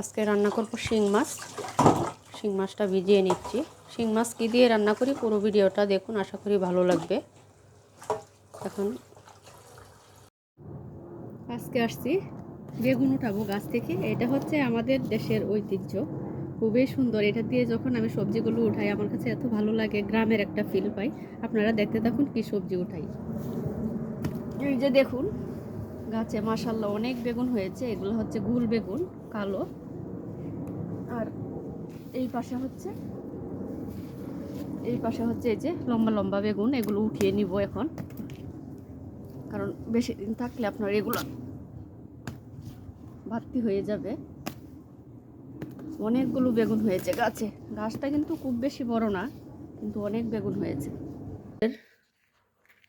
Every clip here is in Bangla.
আজকে রান্না করব শিং মাছ। শিং মাছটা ভিজিয়ে নিচ্ছি। শিং মাছ কী দিয়ে রান্না করি পুরো ভিডিওটা দেখুন, আশা করি ভালো লাগবে। এখন আজকে আসছি বেগুন উঠাবো গাছ থেকে। এটা হচ্ছে আমাদের দেশের ঐতিহ্য। খুবই সুন্দর। এটা দিয়ে যখন আমি সবজিগুলো উঠাই, আমার কাছে এত ভালো লাগে, গ্রামের একটা ফিল পাই। আপনারা দেখতে থাকুন কি সবজি উঠাই। এই যে দেখুন, গাছে মাসাল্লাহ অনেক বেগুন হয়েছে। এগুলো হচ্ছে গুল বেগুন, কালো। আর এই পাশে হচ্ছে, এই পাশে হচ্ছে এই যে লম্বা লম্বা বেগুন, এগুলো উঠিয়ে নিব এখন। কারণ বেশি দিন থাকলে আপনার এগুলো ভর্তি হয়ে যাবে। অনেকগুলো বেগুন হয়েছে গাছে। গাছটা কিন্তু খুব বেশি বড় না, কিন্তু অনেক বেগুন হয়েছে।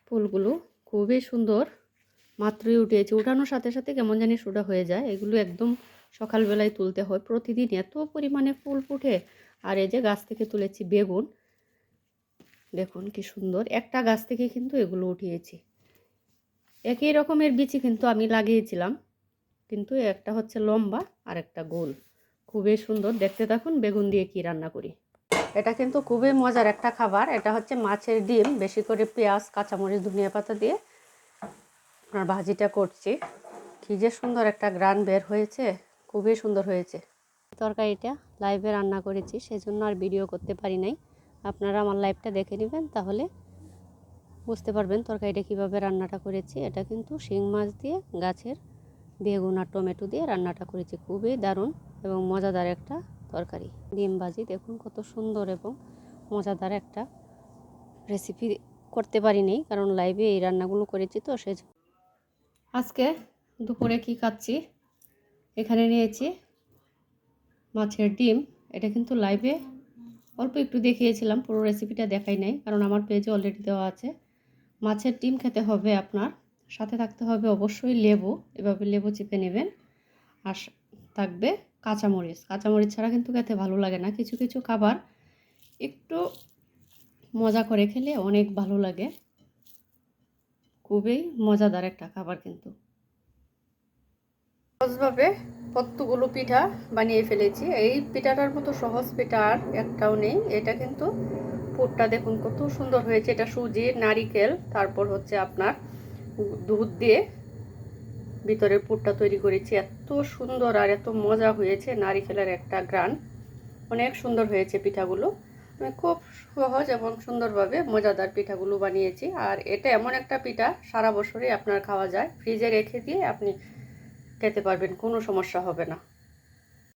ফুলগুলো খুবই সুন্দর, মাত্রই উঠিয়েছে উঠানোর সাথে সাথে কেমন জানি সুটা হয়ে যায়। এগুলো একদম সকালবেলায় তুলতে হয়। প্রতিদিন এত পরিমাণে ফুল ফুটে। আর এই যে গাছ থেকে তুলেছি বেগুন। দেখুন কি সুন্দর। একটা গাছ থেকে কিন্তু এগুলো উঠিয়েছি। একই রকমের বিচি কিন্তু আমি লাগিয়েছিলাম। কিন্তু একটা হচ্ছে লম্বা, আর একটা গোল। খুবই সুন্দর। দেখতে থাকুন বেগুন দিয়ে কি রান্না করি। এটা কিন্তু খুবই মজার একটা খাবার। এটা হচ্ছে মাছের ডিম। বেশি করে পেঁয়াজ, কাঁচামরিচ, ধনিয়া পাতা দিয়ে আপনার ভাজিটা করছি। কী যে সুন্দর একটা গ্রান বের হয়েছে। খুবই সুন্দর হয়েছে। তরকারিটা লাইভে রান্না করেছি সেজন্য আর ভিডিও করতে পারি নাই। আপনারা আমার লাইভটা দেখে নেবেন তাহলে বুঝতে পারবেন তরকারিটা কীভাবে রান্নাটা করেছি। এটা কিন্তু শিং মাছ দিয়ে গাছের বেগুন আর টমেটো দিয়ে রান্নাটা করেছি। খুবই দারুণ এবং মজাদার একটা তরকারি। ডিম ভাজি দেখুন কত সুন্দর এবং মজাদার একটা রেসিপি করতে পারিনি কারণ লাইভে এই রান্নাগুলো করেছি তো সে আজকে দুপুরে কি খাচ্ছি? এখানে নিয়েছি মাছের ডিম। এটা কিন্তু লাইভে অল্প একটু দেখিয়েছিলাম, পুরো রেসিপিটা দেখাই নাই, কারণ আমার পেজে অলরেডি দেওয়া আছে। মাছের ডিম খেতে হবে আপনার, সাথে থাকতে হবে অবশ্যই লেবু, এভাবে লেবু চিপে নেবেন। আর থাকবে কাঁচামরিচ। কাঁচামরিচ ছাড়া কিন্তু খেতে ভালো লাগে না। কিছু কিছু খাবার একটু মজা করে খেলে অনেক ভালো লাগে। খুবই মজাদার একটা খাবার কিন্তু। সহজভাবে কতগুলো পিঠা বানিয়ে ফেলেছি। এই পিঠাটার মতো সহজ পিঠা আর একটাও নেই। এটা কিন্তু পুরটা দেখুন কত সুন্দর হয়েছে। এটা সুজি, নারিকেল, তারপর হচ্ছে আপনার দুধ দিয়ে ভিতরে পুরটা তৈরি করেছি। এত সুন্দর আর এত মজা হয়েছে নারিকেলের একটা গ্রান অনেক সুন্দর হয়েছে পিঠাগুলো। আমি খুব সহজ এবং সুন্দরভাবে মজাদার পিঠাগুলো বানিয়েছি। আর এটা এমন একটা পিঠা, সারা বছরই আপনার খাওয়া যায়। ফ্রিজে রেখে দিয়ে আপনি খেতে পারবেন কোনো সমস্যা হবে না।